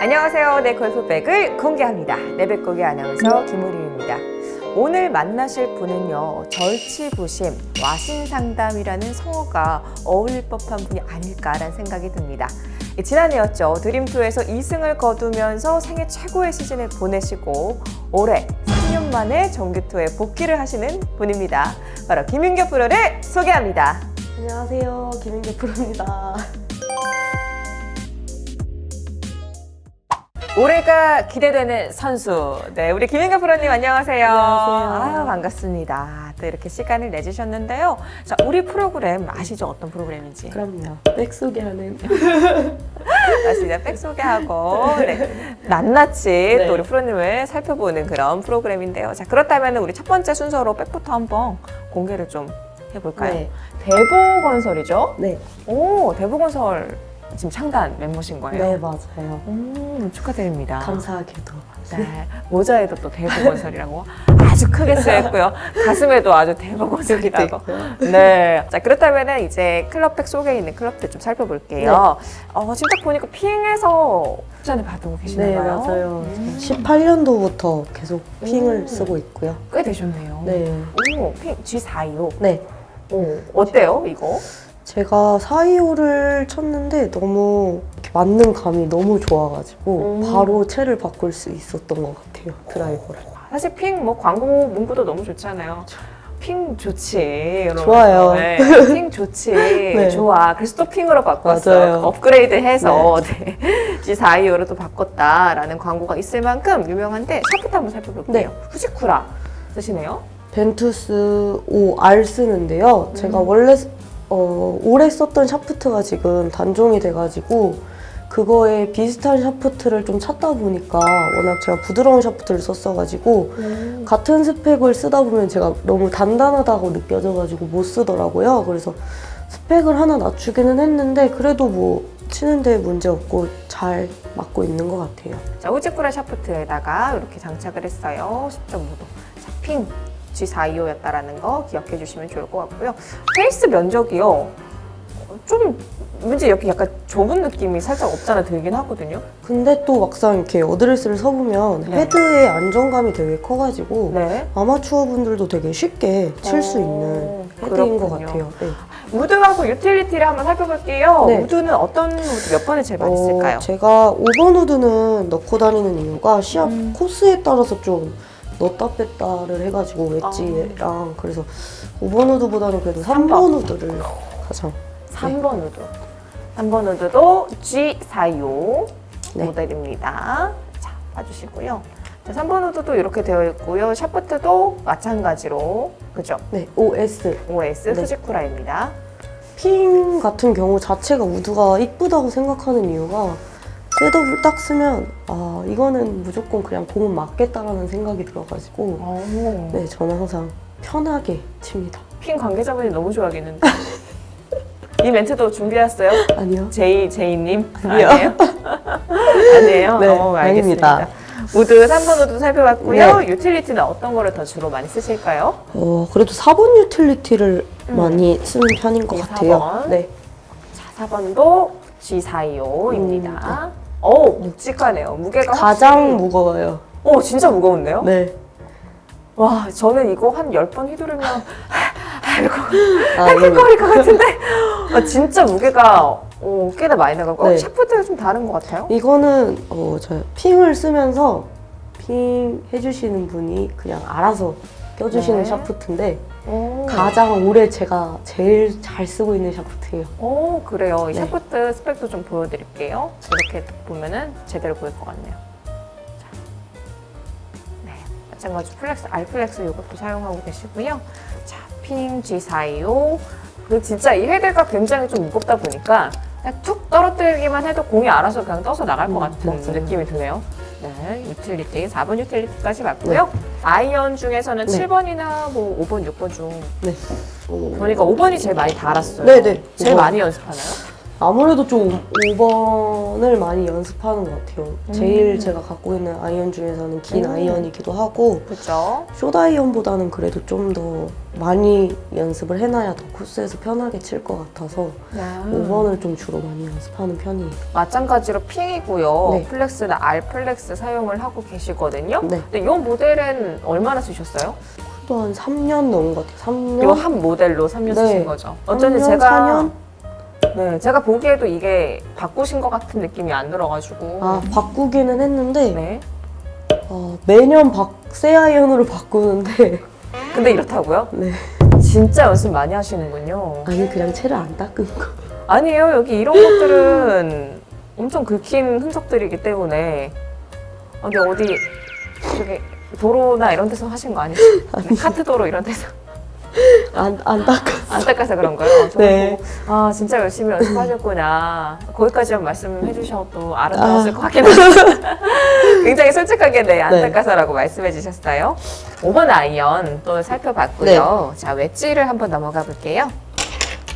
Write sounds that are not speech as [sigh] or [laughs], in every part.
안녕하세요. 내 골프백을 공개합니다. 내백고기 아나운서 김우리입니다. 오늘 만나실 분은요, 절치부심, 와신상담이라는 성어가 어울릴 법한 분이 아닐까라는 생각이 듭니다. 예, 지난해였죠. 드림투에서 2승을 거두면서 생애 최고의 시즌을 보내시고 올해 3년 만에 정규투에 복귀를 하시는 분입니다. 바로 김윤교 프로를 소개합니다. 안녕하세요. 김인재 프로입니다. 올해가 기대되는 선수. 네, 우리 김인가 프로님 안녕하세요. 안녕하세요. 아유, 반갑습니다. 또 이렇게 시간을 내주셨는데요. 자, 우리 프로그램 아시죠? 어떤 프로그램인지. 그럼요. 백 소개하는 [laughs] 맞습니다. 백 소개하고, 네. 낱낱이 네. 또 우리 프로님을 살펴보는 그런 프로그램인데요. 자, 그렇다면 우리 첫 번째 순서로 백부터 한번 공개를 좀 해볼까요? 네. 대보건설이죠? 네. 오, 대보건설 지금 창단 멤버신 거예요? 네, 맞아요. 음, 축하드립니다. 감사하게도. 네, 모자에도 또 대보건설이라고 아주 크게 쓰였고요. 가슴에도 아주 대보건설이라고. 네. 자, 그렇다면 이제 클럽백 속에 있는 클럽들 좀 살펴볼게요. 어, 지금 딱 보니까 핑에서 추천을 받고 계시나 네. 맞아요. 음. 18년도부터 계속 핑을 음. 쓰고 있고요. 꽤 되셨네요. 네. 오, 핑 G425. 네. 오, 어때요, 이거? 제가 425를 쳤는데 너무 맞는 감이 너무 좋아가지고 음. 바로 채를 바꿀 수 있었던 것 같아요. 드라이버를. 사실 핑 뭐 광고 문구도 너무 좋잖아요. 핑 좋지. 좋아요. 네, 핑 좋지. [laughs] 네. 좋아. 그래서 또 핑으로 바꿨어. 맞아요. 업그레이드 해서 네. [laughs] G425로 또 바꿨다라는 광고가 있을 만큼 유명한데 샤프트 한번 살펴볼게요. 네. 후지쿠라 쓰시네요. 벤투스 5R 쓰는데요. 제가 음. 원래 어, 오래 썼던 샤프트가 지금 단종이 돼가지고 그거에 비슷한 샤프트를 좀 찾다 보니까 워낙 제가 부드러운 샤프트를 썼어가지고 같은 스펙을 쓰다 보면 제가 너무 단단하다고 느껴져가지고 못 쓰더라고요. 그래서 스펙을 하나 낮추기는 했는데 그래도 뭐 치는데 문제 없고 잘 맞고 있는 것 같아요. 자, 후지쿠라 샤프트에다가 이렇게 장착을 했어요. 10.5도. 자, 핑 G425였다라는 거 기억해 주시면 좋을 것 같고요. 페이스 면적이요. 어, 좀 왠지 이렇게 약간 좁은 느낌이 살짝 없잖아 들긴 하거든요. 근데 또 막상 이렇게 어드레스를 서보면 네. 헤드의 안정감이 되게 커가지고 네. 아마추어 분들도 되게 쉽게 칠 수 어, 있는 헤드인 것 그렇군요. 같아요. 네. 무드하고 유틸리티를 한번 살펴볼게요. 네. 무드는 어떤 무드 몇 번을 제일 많이 쓸까요? 어, 제가 5번 우드는 넣고 다니는 이유가 시합 음. 코스에 따라서 좀 넣었다 뺐다를 해가지고 웨지랑 그래서 5번 우드보다는 그래도 아. 삼 3번 우드를 가장 3번 우드. 3번 우드도 G425 네. 모델입니다. 자, 봐주시고요. 자, 3번 우드도 이렇게 되어 있고요. 샤프트도 마찬가지로 그죠? 네 OS OS 네. 후지쿠라입니다. 핑 같은 경우 자체가 우드가 이쁘다고 생각하는 이유가 셋업을 딱 쓰면 아 이거는 무조건 그냥 공은 맞겠다라는 생각이 들어가지고 오. 네 저는 항상 편하게 칩니다. 핑 관계자분이 너무 좋아하겠는데. [laughs] 이 멘트도 준비했어요? 아니요. 제이 제이님 아니요. 아니에요? [laughs] 아니에요? 네, 어, 알겠습니다. 아닙니다. 우드 3번 우드 살펴봤고요. 네. 유틸리티는 어떤 거를 더 주로 많이 쓰실까요? 어 그래도 4번 유틸리티를 음. 많이 쓰는 편인 것이 같아요. 4번. 네. 자, 4번도 G425입니다. 오, 묵직하네요. 무게가 가장 확실히- 무거워요. 오, 진짜 무거운데요? 네. 와, 저는 이거 한 10번 휘두르면 [laughs] 아, 할것 같은데 [laughs] 아, 진짜 무게가 오, 꽤나 많이 나가고 어, 네. 샤프트가 좀 다른 것 같아요. 이거는 어, 저 핑을 쓰면서 핑 해주시는 분이 그냥 알아서 껴주시는 네. 샤프트인데 오, 가장 오래 제가 제일 잘 쓰고 있는 샤프트예요. 오 그래요. 이 네. 샤프트 스펙도 좀 보여드릴게요. 이렇게 보면은 제대로 보일 것 같네요. 자, 네, 마찬가지로 플렉스, 알플렉스 이것도 사용하고 계시고요. 자, 핑 G425. 그리고 진짜 이 헤드가 굉장히 좀 무겁다 보니까 그냥 툭 떨어뜨리기만 해도 공이 알아서 그냥 떠서 나갈 것 음, 같은 맞아요. 느낌이 드네요. 네, 유틸리티, 4번 유틸리티까지 맞고요. 아이언 중에서는 네. 7번이나 뭐 5번, 6번 중 네. 오. 보니까 5번이 제일 많이 달았어요. 네 네. 제일 5번. 많이 연습하나요? 아무래도 좀 5번을 많이 연습하는 것 같아요. 제일 음. 제가 갖고 있는 아이언 중에서는 긴 음. 아이언이기도 하고 그렇죠. 숏 아이언보다는 그래도 좀 더 많이 연습을 해놔야 더 코스에서 편하게 칠 것 같아서 음. 5번을 좀 주로 많이 연습하는 편이에요. 마찬가지로 핑이고요. 네. 플렉스나 R 플렉스 사용을 하고 계시거든요. 네. 근데 이 모델은 얼마나 쓰셨어요? 또 한 3년 넘은 것 같아요. 3년? 이 한 모델로 3년 네. 쓰신 거죠. 어쩐지 3년, 제가 4년? 네, 제가 보기에도 이게 바꾸신 것 같은 느낌이 안 들어가지고. 아, 바꾸기는 했는데 네. 어, 매년 박, 새 아이언으로 바꾸는데 근데 이렇다고요? 네. 진짜 연습 많이 하시는군요. 아니 그냥 채를 안 닦은 거. 아니에요. 여기 이런 것들은 엄청 긁힌 흔적들이기 때문에. 아, 근데 어디 저기 도로나 이런 데서 하신 거 아니죠? [laughs] 카트 도로 이런 데서 안, 안 닦아. 안 닦아서 그런 거예요. 저는 네. 보고 아 진짜 열심히 연습하셨구나. 거기까지만 말씀해 주셔도 알아들었을 것 같긴 한데 [laughs] 굉장히 솔직하게 네 안 네. 닦아서라고 말씀해 주셨어요. 5번 아이언 또 살펴봤고요. 자 웨지를 한번 넘어가 볼게요.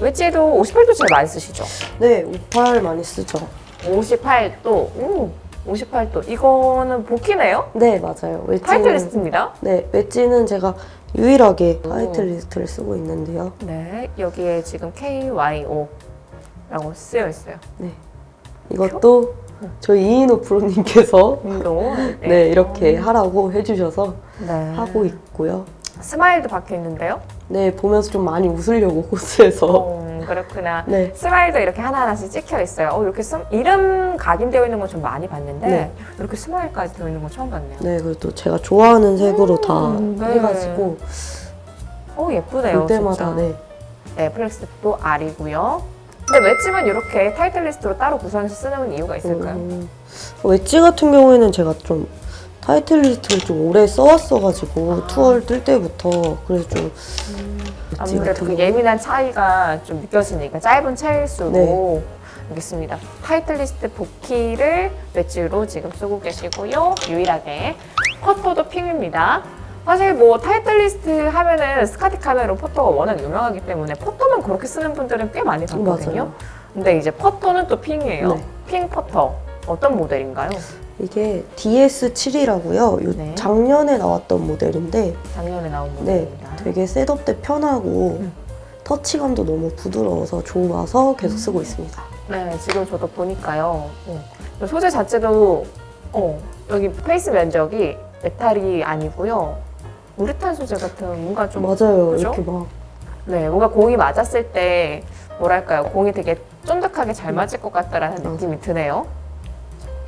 웨지도 58도 제일 많이 쓰시죠? 네, 58 많이 쓰죠. 58도. 오, 58도. 이거는 복귀네요? 네, 맞아요. 타이틀 리스트입니다. 네, 웨지는 제가 유일하게 오. 타이틀 리스트를 쓰고 있는데요. 네, 여기에 지금 KYO라고 쓰여 있어요. 네. 이것도 저희 이인호 프로님께서 운동. [laughs] 네, 이렇게 하라고 해주셔서 네. 하고 있고요. 스마일도 박혀 있는데요. 네, 보면서 좀 많이 웃으려고 [laughs] 코스에서. 어, 그렇구나. 네. 스마일도 이렇게 하나하나씩 찍혀 있어요. 어, 이렇게 스, 이름 각인되어 있는 건 좀 많이 봤는데 네. 이렇게 스마일까지 되어 있는 건 처음 봤네요. 네, 그래도 제가 좋아하는 색으로 다 음, 네. 해가지고 어 예쁘네요. 볼 때마다 진짜. 네. 네, 플렉스도 R이고요. 근데 웨지만 이렇게 타이틀 리스트로 따로 구성해서 쓰는 이유가 있을까요? 음, 웨지 같은 경우에는 제가 좀 타이틀 리스트를 좀 오래 써왔어가지고 투어를 뜰 때부터 그래서 좀 웨지 아무래도 그 예민한 차이가 좀 느껴지니까 짧은 차일수록 네. 알겠습니다. 타이틀리스트 복키를 웨지로 지금 쓰고 계시고요. 유일하게 퍼터도 핑입니다. 사실 뭐 타이틀리스트 하면은 스카티 카메로 퍼터가 워낙 유명하기 때문에 퍼터만 그렇게 쓰는 분들은 꽤 많이 봤거든요. 맞아요. 근데 이제 퍼터는 또 핑이에요. 네. 핑 퍼터 어떤 모델인가요? 이게 DS7이라고요. 요 네. 작년에 나왔던 모델인데 작년에 나온 네, 모델입니다. 되게 셋업 때 편하고 음. 터치감도 너무 부드러워서 좋아서 계속 쓰고 있습니다. 네, 지금 저도 보니까요. 어, 이 소재 자체도 어, 여기 페이스 면적이 메탈이 아니고요. 우레탄 소재 같은 뭔가 좀 맞아요. 그죠? 이렇게 막 네, 뭔가 공이 맞았을 때 뭐랄까요? 공이 되게 쫀득하게 잘 맞을 것 같다라는 맞아. 느낌이 드네요.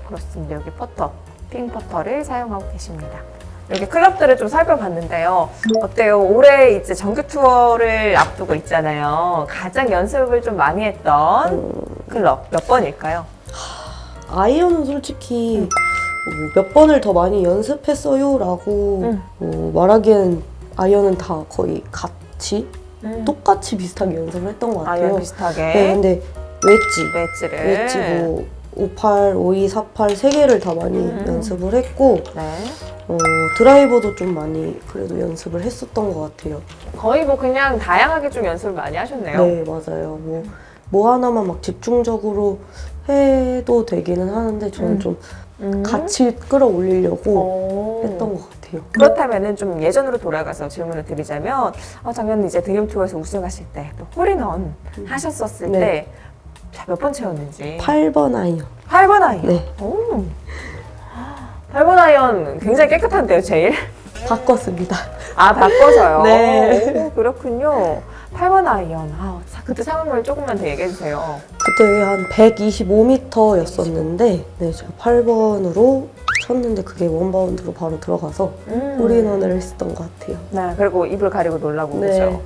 그렇습니다. 여기 퍼터, 핑 퍼터를 사용하고 계십니다. 여기 클럽들을 좀 살펴봤는데요. 어때요? 올해 이제 정규 투어를 앞두고 있잖아요. 가장 연습을 좀 많이 했던 음, 클럽 몇 번일까요? 아이언은 솔직히 음. 뭐몇 번을 더 많이 연습했어요라고 음. 뭐 말하기엔 아이언은 다 거의 같이 음. 똑같이 비슷하게 연습을 했던 것 같아요. 아이언 비슷하게 네, 근데 웨지, 웨지를 웨지 뭐 58, 52, 48 세 개를 다 많이 음. 연습을 했고 네. 어, 드라이버도 좀 많이 그래도 연습을 했었던 것 같아요. 거의 뭐 그냥 다양하게 좀 연습을 많이 하셨네요. 네, 맞아요. 뭐, 뭐 하나만 막 집중적으로 해도 되기는 하는데 저는 음. 좀 음. 같이 끌어올리려고 오. 했던 것 같아요. 그렇다면은 좀 예전으로 돌아가서 질문을 드리자면 어, 작년 이제 등염 투어에서 우승하실 때 또 홀인원 하셨었을 네. 때 몇 번 채웠는지 8번 아이언. 8번 아이언. 네. 오. 8번 아이언 굉장히 깨끗한데요, 제일. 바꿨습니다. 아, 바꿔서요. 네. 오, 그렇군요. 8번 아이언. 아, 자, 그때 상황을 조금만 더 얘기해 주세요. 그때 한 125m였었는데 네, 제가 8번으로 쳤는데 그게 원바운드로 바로 들어가서 음. 홀인원을 했었던 것 같아요. 네, 그리고 입을 가리고 놀라고 네. 그죠.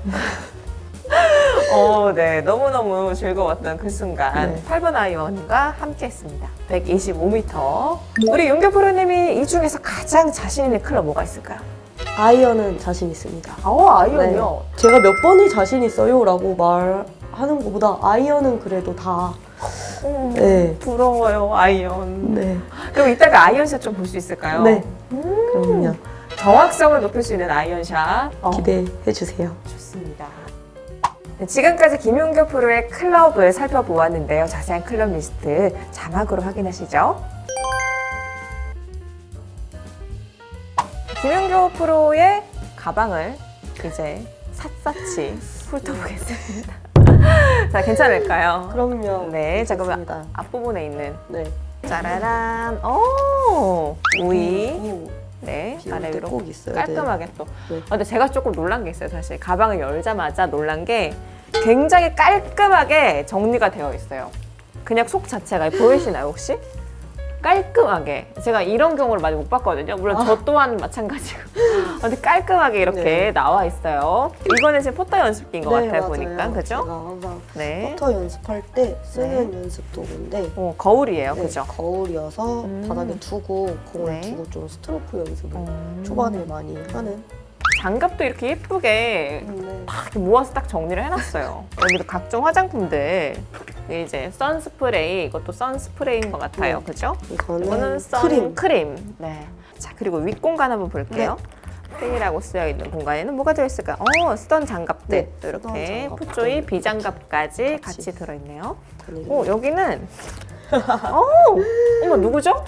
어, 네. 너무너무 즐거웠던 그 순간 네. 8번 아이언과 함께 했습니다. 125m. 우리 윤교 프로님이 이 중에서 가장 자신 있는 클럽 뭐가 있을까요? 아이언은 자신 있습니다. 어, 아이언이요? 제가 몇 번이 자신 있어요? 라고 말하는 것보다 아이언은 그래도 다 음, 네. 부러워요, 아이언. 네. 그럼 이따가 아이언샷 좀 볼 수 있을까요? 네. 음, 그럼요. 정확성을 높일 수 있는 아이언샷. 어, 기대해 주세요. 지금까지 김용교 프로의 클럽을 살펴보았는데요. 자세한 클럽 리스트 자막으로 확인하시죠. 김용교 프로의 가방을 이제 샅샅이 훑어보겠습니다. [laughs] 자, 괜찮을까요? 그럼요. 네, 자 그러면. 앞부분에 있는 네. 짜라란, 오, 우이, 오, 네, 비올 아래 때 위로 꼭 있어야 깔끔하게 또. 네. 아, 근데 제가 조금 놀란 게 있어요, 사실. 가방을 열자마자 놀란 게 굉장히 깔끔하게 정리가 되어 있어요. 그냥 속 자체가 보이시나요, 혹시? 깔끔하게. 제가 이런 경우를 많이 못 봤거든요. 물론 저 또한 마찬가지고. [laughs] 아, 근데 깔끔하게 이렇게 네. 나와 있어요. 이거는 지금 포터 연습기인 것 네, 같아요, 맞아요. 보니까. 그죠? 제가 항상 네. 포터 연습할 때 쓰는 연습 도구인데 어, 거울이에요, 네, 그죠? 거울이어서 음. 바닥에 두고 공을 네. 두고 좀 스트로크 연습을 음. 초반에 많이 하는 장갑도 이렇게 예쁘게 네. 딱 이렇게 모아서 딱 정리를 해놨어요. [laughs] 여기도 각종 화장품들 이제 선스프레이 이것도 선스프레이인 것 같아요, 네. 그죠? 이거는, 이거는 크림 선크림. 네. 자 그리고 윗 공간 한번 볼게요. 크림이라고 쓰여 있는 공간에는 뭐가 들어있을까요? 어, 쓰던 장갑들 네, 또 이렇게 쓰던 풋조이 이렇게 비장갑까지 같이, 같이. 들어있네요. [laughs] 어 여기는 어, 어머 누구죠?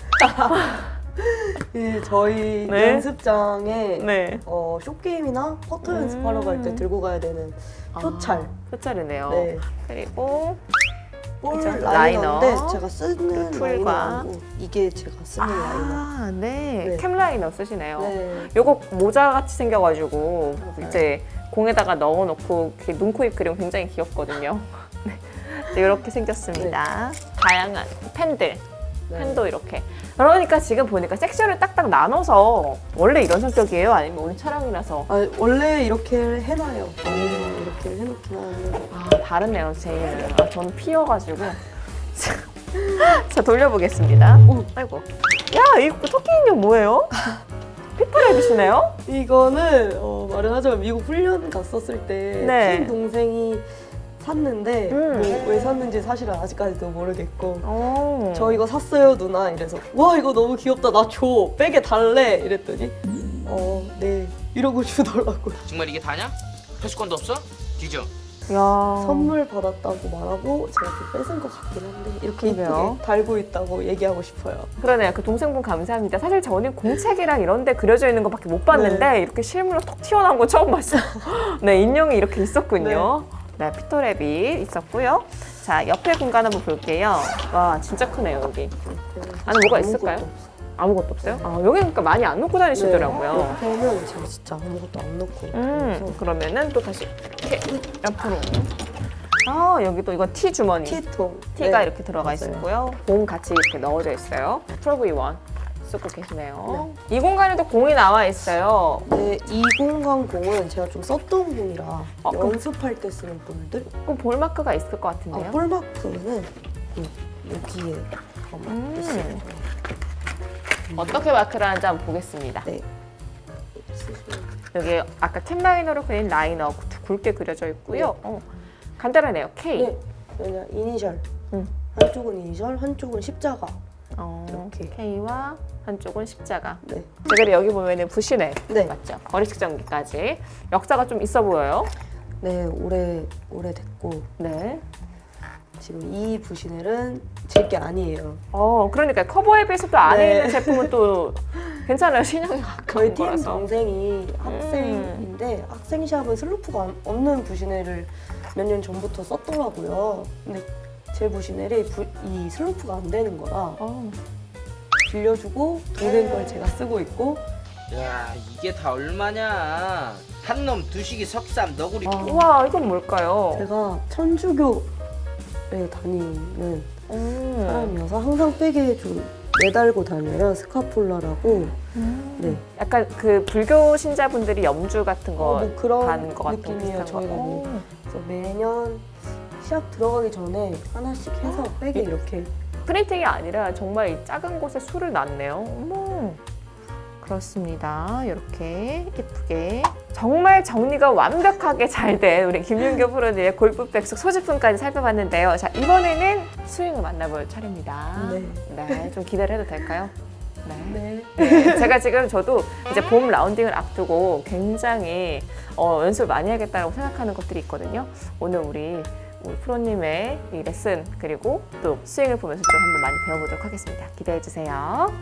이 [laughs] 저희 네. 연습장에 네. 어, 쇼게임이나 퍼터 음. 연습하러 갈 때 들고 가야 되는 표찰. 아, 표찰이네요. 네. 그리고 볼 그죠? 라이너인데 라이너. 제가 쓰는 툴과. 라이너 아니고 이게 제가 쓰는 라이너. 아, 네. 네. 캠 라이너 쓰시네요. 네. 요거 모자 같이 생겨가지고 맞아요. 이제 공에다가 넣어놓고 이렇게 눈, 코, 입 그리면 굉장히 귀엽거든요. [laughs] 네. 이렇게 생겼습니다. 다양한 펜들, 네. 펜도 이렇게. 그러니까 지금 보니까 섹션을 딱딱 나눠서 원래 이런 성격이에요? 아니면 오늘 촬영이라서? 아, 원래 이렇게 해놔요. 원래 이렇게 해놓긴 하는데. 아, 다르네요, 제이는. 아, 저는 피어가지고. [laughs] 자, 돌려보겠습니다. 오, 아이고. 야, 이거 토끼 인형 뭐예요? 피터랩이시네요? 이거는 어, 말은 하지만 미국 훈련 갔었을 때 네. 친 동생이 샀는데 음. 뭐 왜 샀는지 사실은 아직까지도 모르겠고 오. 저 이거 샀어요 누나 이래서 와 이거 너무 귀엽다 나줘 백에 달래 이랬더니 어 네 이러고 [laughs] 주더라고요 정말 이게 다냐? 회수권도 없어? 뒤져. 야. 선물 받았다고 말하고 제가 좀 뺏은 것 같긴 한데 이렇게 그러게요. 이쁘게 달고 있다고 얘기하고 싶어요 그러네요. 그 동생분 감사합니다. 사실 저는 공책이랑 이런 데 그려져 있는 것밖에 못 봤는데 이렇게 실물로 톡 튀어나온 거 처음 봤어요. [laughs] 네, 인형이 이렇게 있었군요. 네, 피터랩이 있었고요. 자, 옆에 공간 한번 볼게요. 와, 진짜 크네요, 여기. 안에 뭐가 있을까요? 아무것도 없어요. 없어요? 아, 여기 그러니까 많이 안 놓고 다니시더라고요. 네, 옆에는 제가 진짜 아무것도 안 넣고 음, 그러면은 또 다시 이렇게 옆으로. 아, 여기 또 이건 티 주머니. 티통 티가 네, 이렇게 들어가 맞아요. 있고요. 공 같이 이렇게 넣어져 있어요. 프로브이 원 쓰고 계시네요. 이 공간에도 공이 나와 있어요. 네, 이 공간 공은 제가 좀 썼던 공이라 어, 그럼- 연습할 때 쓰는 볼들. 그럼 볼 마크가 있을 것 아, 같은데요. 볼 마크는 이- 여기에 음. 어떻게 마크를 하는지 한번 보겠습니다. 네. 여기 아까 캔 라이너로 그린 라이너 굵게 그려져 있고요. 어, 간단하네요. K. 네. 왜냐 이니셜. 음. 한쪽은 이니셜, 한쪽은 십자가. 어, 이렇게. K와 한쪽은 십자가. 네. 제가 여기 보면은 부시네. 네. 맞죠? 거리 측정기까지. 역사가 좀 있어 보여요. 네, 오래 오래 됐고 네. 지금 이 부시넬은 제 게 아니에요. 어, 그러니까 커버에 비해서 또 안에 네. 있는 제품은 또 [laughs] 괜찮아요. 신형이 가까운 저희 팀 거라서. 동생이 학생인데 학생 시합은 슬루프가 안- 없는 부시넬을 몇 년 전부터 썼더라고요. 근데 제 부시넬이 부- 이 슬루프가 안 되는 거라 어. 빌려주고 동생 걸 제가 쓰고 있고 야 이게 다 얼마냐? 한놈 두식이 석삼 너구리. 아, 우와, 이건 뭘까요? 제가 천주교에 다니는 음. 사람이어서 항상 백에 좀 매달고 다녀요 스카폴라라고 네 약간 그 불교 신자분들이 염주 같은 거 어, 뭐 그런 가는 것 같은 느낌이에요, 비슷한 저희가 거. 뭐. 오. 그래서 매년 시합 들어가기 전에 하나씩 해서 백에 이렇게 프린팅이 아니라 정말 이 작은 곳에 술을 놨네요. 어머. 그렇습니다. 이렇게 예쁘게 정말 정리가 완벽하게 잘 된 우리 김윤교 프로님의 골프백 속 소지품까지 살펴봤는데요. 자 이번에는 스윙을 만나볼 차례입니다. 네. 네, 좀 기대를 해도 될까요? 네. 네, 제가 지금 저도 이제 봄 라운딩을 앞두고 굉장히 어, 연습을 많이 해야겠다고 생각하는 것들이 있거든요. 오늘 우리 우리 프로님의 이 레슨 그리고 또 스윙을 보면서 좀 한번 많이 배워보도록 하겠습니다. 기대해 주세요.